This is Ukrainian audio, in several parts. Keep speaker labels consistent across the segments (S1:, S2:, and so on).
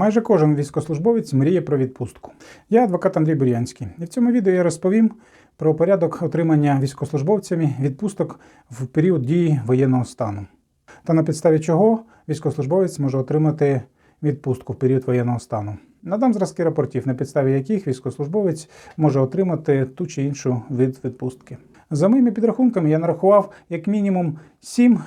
S1: Майже кожен військовослужбовець мріє про відпустку. Я адвокат Андрій Бурянський, і в цьому відео я розповім про порядок отримання військовослужбовцями відпусток в період дії воєнного стану та на підставі чого військовослужбовець може отримати відпустку в період воєнного стану. Надам зразки рапортів, на підставі яких військовослужбовець може отримати ту чи іншу вид відпустки. За моїми підрахунками, я нарахував як мінімум сім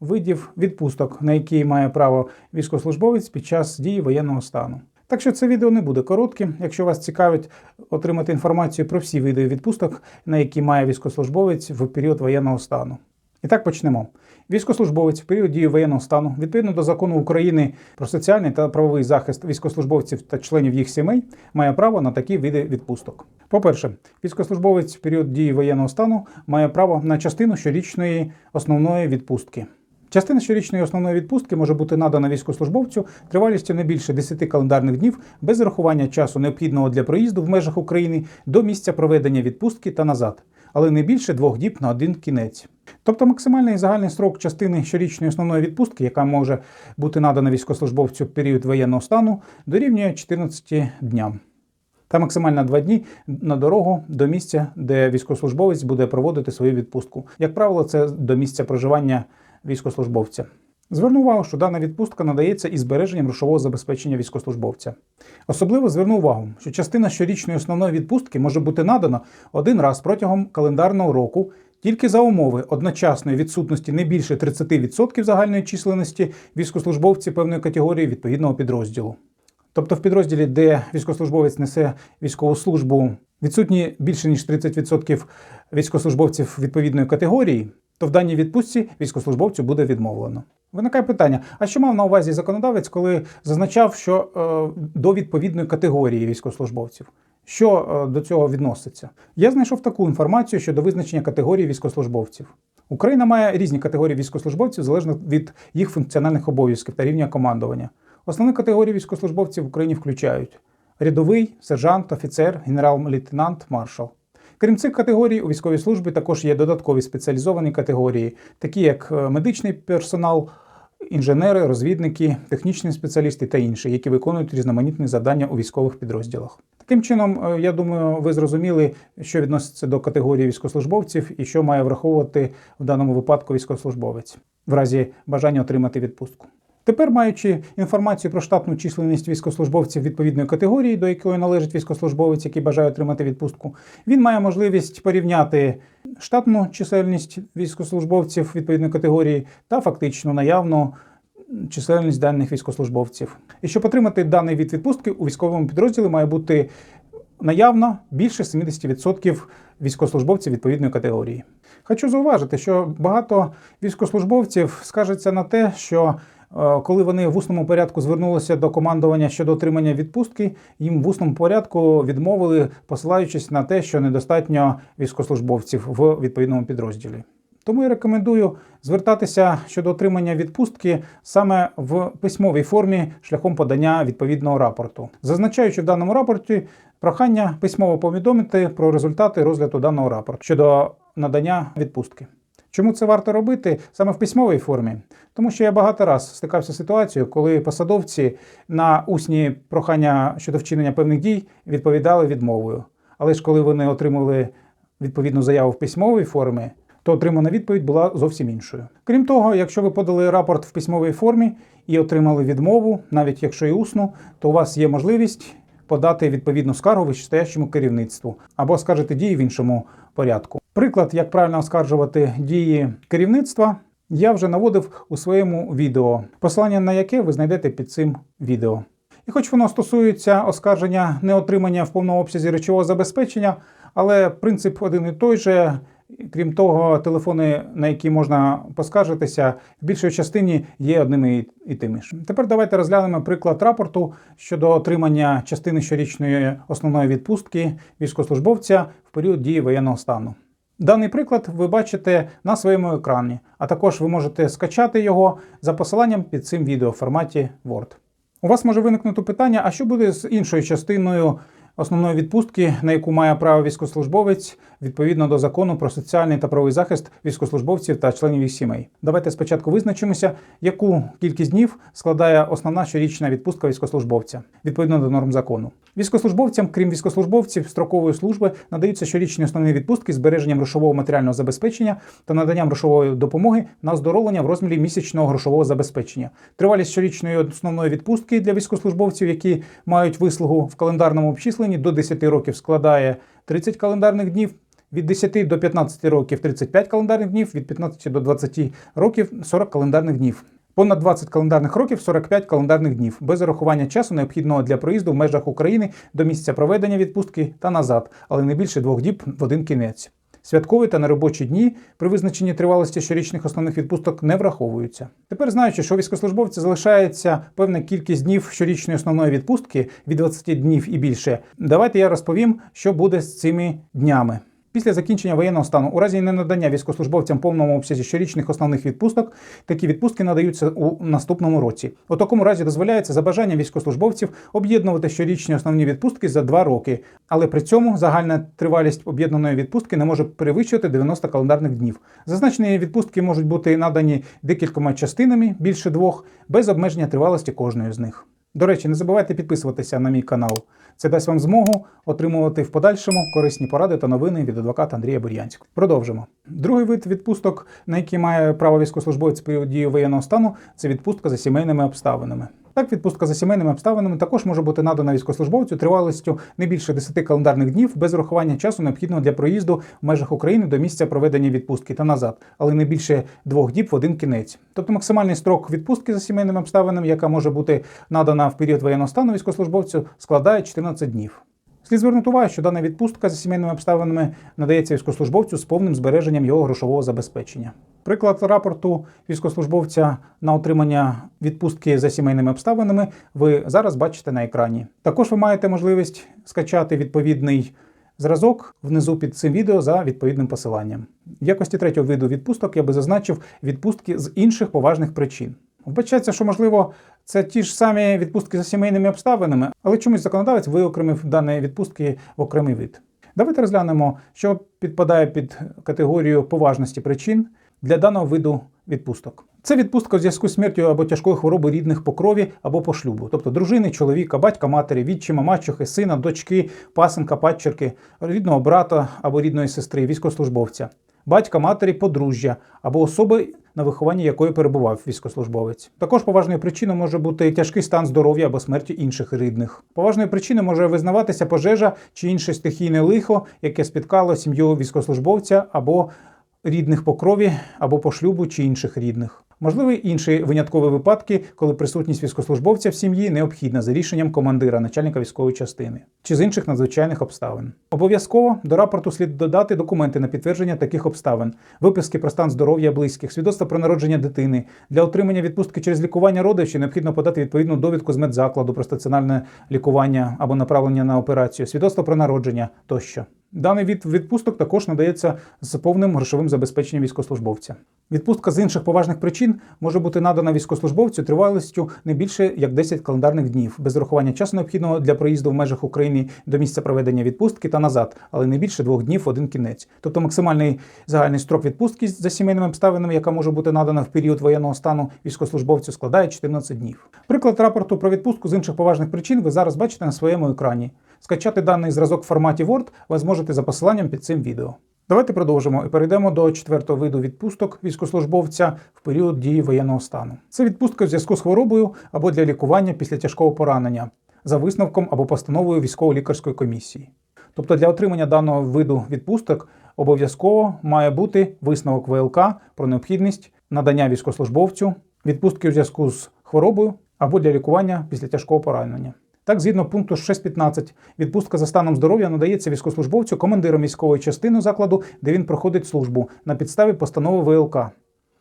S1: видів відпусток, на які має право військовослужбовець під час дії воєнного стану. Так що це відео не буде коротким. Якщо вас цікавить отримати інформацію про всі види відпусток, на які має військовослужбовець в період воєнного стану. І так почнемо. Військовослужбовець в період дії воєнного стану, відповідно до закону України про соціальний та правовий захист військовослужбовців та членів їх сімей, має право на такі види відпусток. По-перше, військовослужбовець в період дії воєнного стану має право на частину щорічної основної відпустки. Частина щорічної основної відпустки може бути надана військовослужбовцю тривалістю не більше 10 календарних днів без зарахування часу необхідного для проїзду в межах України до місця проведення відпустки та назад, але не більше двох діб на один кінець. Тобто максимальний загальний строк частини щорічної основної відпустки, яка може бути надана військовослужбовцю в період воєнного стану, дорівнює 14 дням. Та максимально два дні на дорогу до місця, де військовослужбовець буде проводити свою відпустку. Як правило, це до місця проживання військовослужбовця. Зверну увагу, що дана відпустка надається із збереженням грошового забезпечення військовослужбовця. Особливо зверну увагу, що частина щорічної основної відпустки може бути надана один раз протягом календарного року тільки за умови одночасної відсутності не більше 30% загальної численності військовослужбовців певної категорії відповідного підрозділу. Тобто в підрозділі, де військовослужбовець несе військову службу, відсутні більше ніж 30% військовослужбовців відповідної категорії, то в даній відпустці військовослужбовцю буде відмовлено. Виникає питання: а що мав на увазі законодавець, коли зазначав, що е, до відповідної категорії військовослужбовців? Що е, до цього відноситься? Я знайшов таку інформацію щодо визначення категорії військовослужбовців. Україна має різні категорії військовослужбовців залежно від їх функціональних обов'язків та рівня командування. Основні категорії військовослужбовців в Україні включають рядовий, сержант, офіцер, генерал-лейтенант, маршал. Крім цих категорій, у військовій службі також є додаткові спеціалізовані категорії, такі як е, медичний персонал, інженери, розвідники, технічні спеціалісти та інші, які виконують різноманітні завдання у військових підрозділах. Таким чином, е, я думаю, ви зрозуміли, що відноситься до категорії військовослужбовців і що має враховувати в даному випадку військовослужбовець в разі бажання отримати відпустку. Тепер, маючи інформацію про штатну численність військовослужбовців відповідної категорії, до якої належить військовослужбовець, який бажає отримати відпустку, він має можливість порівняти штатну чисельність військовослужбовців відповідної категорії та фактично наявну чисельність даних військовослужбовців. І щоб отримати даний від відпустки, у військовому підрозділі має бути наявно більше 70% військовослужбовців відповідної категорії. Хочу зауважити, що багато військовослужбовців скажеться на те, що коли вони в усному порядку звернулися до командування щодо отримання відпустки, їм в усному порядку відмовили, посилаючись на те, що недостатньо військовослужбовців в відповідному підрозділі. Тому я рекомендую звертатися щодо отримання відпустки саме в письмовій формі шляхом подання відповідного рапорту, зазначаючи в даному рапорті прохання письмово повідомити про результати розгляду даного рапорту щодо надання відпустки. Чому це варто робити саме в письмовій формі? Тому що я багато раз стикався з ситуацією, коли посадовці на усні прохання щодо вчинення певних дій відповідали відмовою. Але ж коли вони отримали відповідну заяву в письмовій формі, то отримана відповідь була зовсім іншою. Крім того, якщо ви подали рапорт в письмовій формі і отримали відмову, навіть якщо і усну, то у вас є можливість подати відповідну скаргу вищестоящому керівництву або скажете дії в іншому порядку. Приклад, як правильно оскаржувати дії керівництва, я вже наводив у своєму відео, посилання на яке ви знайдете під цим відео. І хоч воно стосується оскарження неотримання в повному обсязі речового забезпечення, але принцип один і той же. Крім того, телефони, на які можна поскаржитися, в більшій частині є одними і тими ж. Тепер давайте розглянемо приклад рапорту щодо отримання частини щорічної основної відпустки військовослужбовця в період дії воєнного стану. Даний приклад ви бачите на своєму екрані, а також ви можете скачати його за посиланням під цим відео в форматі Word. У вас може виникнути питання, а що буде з іншою частиною основної відпустки, на яку має право військовослужбовець відповідно до закону про соціальний та правовий захист військовослужбовців та членів їх сімей. Давайте спочатку визначимося, яку кількість днів складає основна щорічна відпустка військовослужбовця відповідно до норм закону. Військовослужбовцям, крім військовослужбовців строкової служби, надаються щорічні основні відпустки збереженням грошового матеріального забезпечення та наданням грошової допомоги на оздоровлення в розмірі місячного грошового забезпечення. Тривалість щорічної основної відпустки для військовослужбовців, які мають вислугу в календарному обчисленні до 10 років, складає 30 календарних днів. Від 10 до 15 років 35 календарних днів, від 15 до 20 років 40 календарних днів. Понад 20 календарних років 45 календарних днів, без урахування часу, необхідного для проїзду в межах України до місця проведення відпустки та назад, але не більше двох діб в один кінець. Святкові та неробочі дні при визначенні тривалості щорічних основних відпусток не враховуються. Тепер знаючи, що військовослужбовця залишається певна кількість днів щорічної основної відпустки від 20 днів і більше, давайте я розповім, що буде з цими днями. Після закінчення воєнного стану, у разі ненадання військовослужбовцям повному обсязі щорічних основних відпусток, такі відпустки надаються у наступному році. У такому разі дозволяється за бажанням військовослужбовців об'єднувати щорічні основні відпустки за два роки, але при цьому загальна тривалість об'єднаної відпустки не може перевищувати 90 календарних днів. Зазначені відпустки можуть бути надані декількома частинами, більше двох, без обмеження тривалості кожної з них. До речі, не забувайте підписуватися на мій канал. Це дасть вам змогу отримувати в подальшому корисні поради та новини від адвоката Андрія Бур'янського. Продовжимо. Другий вид відпусток, на який має право військовослужбовець період дії воєнного стану, це відпустка за сімейними обставинами. Так, відпустка за сімейними обставинами також може бути надана військовослужбовцю тривалістю не більше 10 календарних днів без врахування часу, необхідного для проїзду в межах України до місця проведення відпустки та назад, але не більше двох діб в один кінець. Тобто максимальний строк відпустки за сімейними обставинами, яка може бути надана в період воєнного стану військовослужбовцю, складає 14 днів. Слід звернути увагу, що дана відпустка за сімейними обставинами надається військовослужбовцю з повним збереженням його грошового забезпечення. Приклад рапорту військовослужбовця на отримання відпустки за сімейними обставинами ви зараз бачите на екрані. Також ви маєте можливість скачати відповідний зразок внизу під цим відео за відповідним посиланням. В якості третього виду відпусток я би зазначив відпустки з інших поважних причин. Вбачається, що можливо це ті ж самі відпустки за сімейними обставинами, але чомусь законодавець виокремив дані відпустки в окремий вид. Давайте розглянемо, що підпадає під категорію поважності причин для даного виду відпусток. Це відпустка в зв'язку з смертю або тяжкою хворобою рідних по крові або по шлюбу, тобто дружини, чоловіка, батька, матері, відчима, мачухи, сина, дочки, пасенка, падчерки, рідного брата або рідної сестри, військовослужбовця, батька, матері, подружжя або особи, на вихованні якої перебував військовослужбовець. Також поважною причиною може бути тяжкий стан здоров'я або смерті інших рідних. Поважною причиною може визнаватися пожежа чи інше стихійне лихо, яке спіткало сім'ю військовослужбовця або рідних по крові, або по шлюбу чи інших рідних. Можливі інші виняткові випадки, коли присутність військовослужбовця в сім'ї необхідна за рішенням командира, начальника військової частини чи з інших надзвичайних обставин. Обов'язково до рапорту слід додати документи на підтвердження таких обставин, виписки про стан здоров'я близьких, свідоцтва про народження дитини. Для отримання відпустки через лікування родичів необхідно подати відповідну довідку з медзакладу про стаціонарне лікування або направлення на операцію, свідоцтво про народження тощо. Даний від відпусток також надається з повним грошовим забезпеченням військовослужбовця. Відпустка з інших поважних причин може бути надана військовослужбовцю тривалістю не більше як 10 календарних днів, без врахування часу необхідного для проїзду в межах України до місця проведення відпустки та назад, але не більше двох днів в один кінець. Тобто максимальний загальний строк відпустки за сімейними обставинами, яка може бути надана в період воєнного стану військовослужбовцю, складає 14 днів. Приклад рапорту про відпустку з інших поважних причин ви зараз бачите на своєму екрані. Скачати даний зразок в форматі Word ви зможете за посиланням під цим відео. Давайте продовжимо і перейдемо до четвертого виду відпусток військовослужбовця в період дії воєнного стану. Це відпустка в зв'язку з хворобою або для лікування після тяжкого поранення за висновком або постановою військово-лікарської комісії. Тобто для отримання даного виду відпусток обов'язково має бути висновок ВЛК про необхідність надання військовослужбовцю відпустки у зв'язку з хворобою або для лікування після тяжкого поранення. Так, згідно пункту 6.15, відпустка за станом здоров'я надається військовослужбовцю командиром військової частини закладу, де він проходить службу на підставі постанови ВЛК.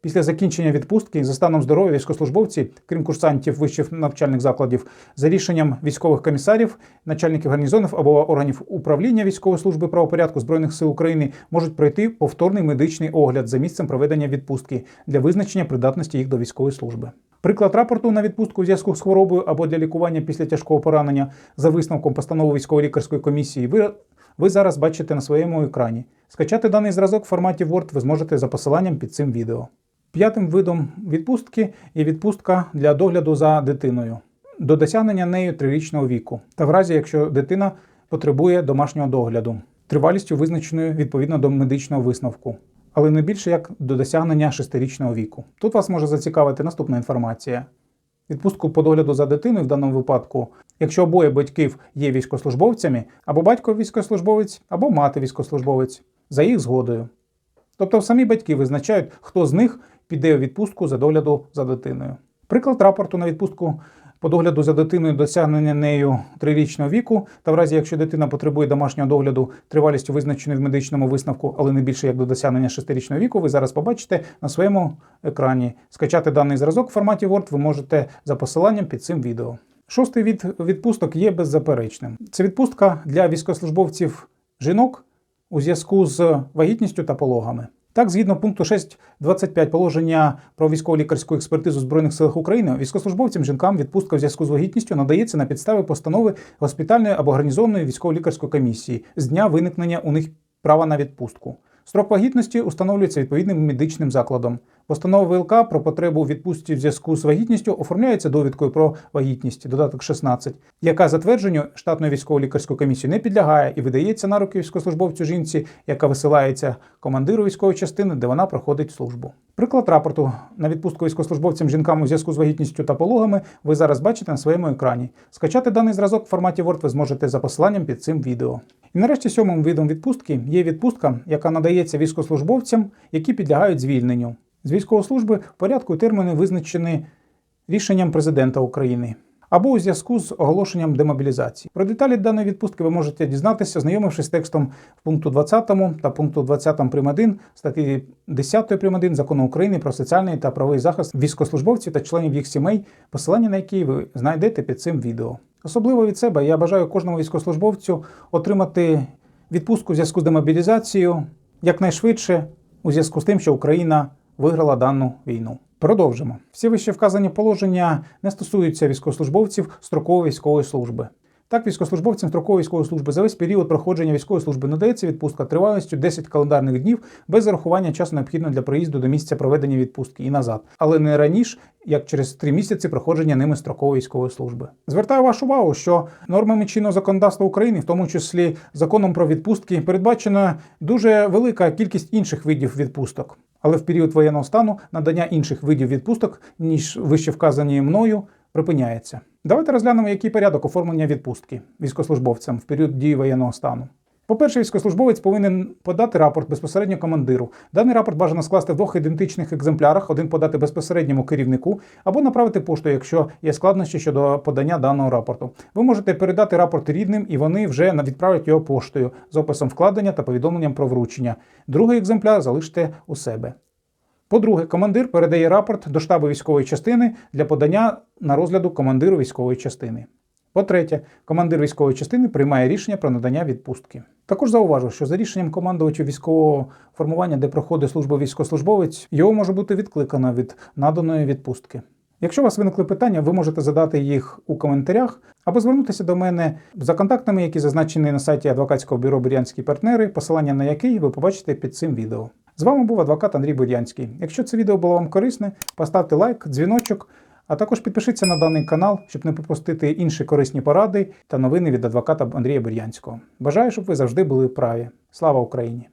S1: Після закінчення відпустки за станом здоров'я військовослужбовці, крім курсантів вищих навчальних закладів, за рішенням військових комісарів, начальників гарнізонів або органів управління військової служби правопорядку збройних сил України можуть пройти повторний медичний огляд за місцем проведення відпустки для визначення придатності їх до військової служби. Приклад рапорту на відпустку у зв'язку з хворобою або для лікування після тяжкого поранення. За висновком постанови військово-лікарської комісії ви, ви зараз бачите на своєму екрані. Скачати даний зразок в форматі Word ви зможете за посиланням під цим відео. П'ятим видом відпустки є відпустка для догляду за дитиною. До досягнення нею трирічного віку, та в разі, якщо дитина потребує домашнього догляду, тривалістю визначеною відповідно до медичного висновку, але не більше як до досягнення шестирічного віку. Тут вас може зацікавити наступна інформація. Відпустку по догляду за дитиною в даному випадку, якщо обоє батьків є військослужбовцями, або батько військовослужбовець, або мати військослужбовець, за їх згодою. Тобто самі батьки визначають, хто з них піде у відпустку за догляду за дитиною. Приклад рапорту на відпустку по догляду за дитиною досягнення нею трирічного віку, та в разі, якщо дитина потребує домашнього догляду тривалістю визначеною в медичному висновку, але не більше як до досягнення шестирічного віку, ви зараз побачите на своєму екрані. Скачати даний зразок в форматі Word ви можете за посиланням під цим відео. Шостий від відпусток є беззаперечним. Це відпустка для військовослужбовців жінок у зв'язку з вагітністю та пологами. Так, згідно пункту 6.25 положення про військово-лікарську експертизу Збройних сил України, військовослужбовцям жінкам відпустка в зв'язку з вагітністю надається на підставі постанови госпітальної або гарнізонної військово-лікарської комісії з дня виникнення у них права на відпустку. Строк вагітності установлюється відповідним медичним закладом. Постанова ВЛК про потребу відпустці в зв'язку з вагітністю оформляється довідкою про вагітність, додаток 16, яка затвердженню штатної військово-лікарської комісії не підлягає і видається на руки військовослужбовцю жінці, яка висилається командиру військової частини, де вона проходить службу. Приклад рапорту на відпустку військовослужбовцям жінкам у зв'язку з вагітністю та пологами ви зараз бачите на своєму екрані. Скачати даний зразок в форматі Word ви зможете за посиланням під цим відео. І нарешті сьомим видом відпустки є відпустка, яка надається військовослужбовцям, які підлягають звільненню. З військової служби в порядку терміни визначені рішенням президента України або у зв'язку з оголошенням демобілізації. Про деталі даної відпустки ви можете дізнатися, знайомившись з текстом в пункту 20 та пункту 20 прим. 1 статті 10 прим. 1 закону України про соціальний та правовий захист військовослужбовців та членів їх сімей, посилання на які ви знайдете під цим відео. Особливо від себе я бажаю кожному військовослужбовцю отримати відпустку в зв'язку з демобілізацією якнайшвидше у зв'язку з тим, що Україна виграла дану війну. Продовжимо. Всі вище вказані положення не стосуються військовослужбовців строкової військової служби. Так, військовослужбовцям строкової військової служби за весь період проходження військової служби надається відпустка тривалістю 10 календарних днів без зарахування часу необхідного для проїзду до місця проведення відпустки і назад, але не раніше, як через 3 місяці проходження ними строкової військової служби. Звертаю вашу увагу, що нормами чинного законодавства України, в тому числі законом про відпустки, передбачена дуже велика кількість інших видів відпусток. Але в період воєнного стану надання інших видів відпусток, ніж вище вказані мною, припиняється. Давайте розглянемо, який порядок оформлення відпустки військослужбовцям в період дії воєнного стану. По-перше, військовослужбовець повинен подати рапорт безпосередньо командиру. Даний рапорт бажано скласти в двох ідентичних екземплярах: один подати безпосередньому керівнику або направити поштою, якщо є складнощі щодо подання даного рапорту. Ви можете передати рапорт рідним, і вони вже відправлять його поштою з описом вкладення та повідомленням про вручення. Другий екземпляр залиште у себе. По-друге, командир передає рапорт до штабу військової частини для подання на розгляду командиру військової частини. По-третє, командир військової частини приймає рішення про надання відпустки. Також зауважу, що за рішенням командувача військового формування, де проходить служба військовослужбовець, його може бути відкликано від наданої відпустки. Якщо у вас виникли питання, ви можете задати їх у коментарях або звернутися до мене за контактами, які зазначені на сайті адвокатського бюро Бурянські партнери, посилання на який ви побачите під цим відео. З вами був адвокат Андрій Бурянський. Якщо це відео було вам корисне, поставте лайк, дзвіночок, а також підпишіться на даний канал, щоб не пропустити інші корисні поради та новини від адвоката Андрія Бурянського. Бажаю, щоб ви завжди були праві. Слава Україні!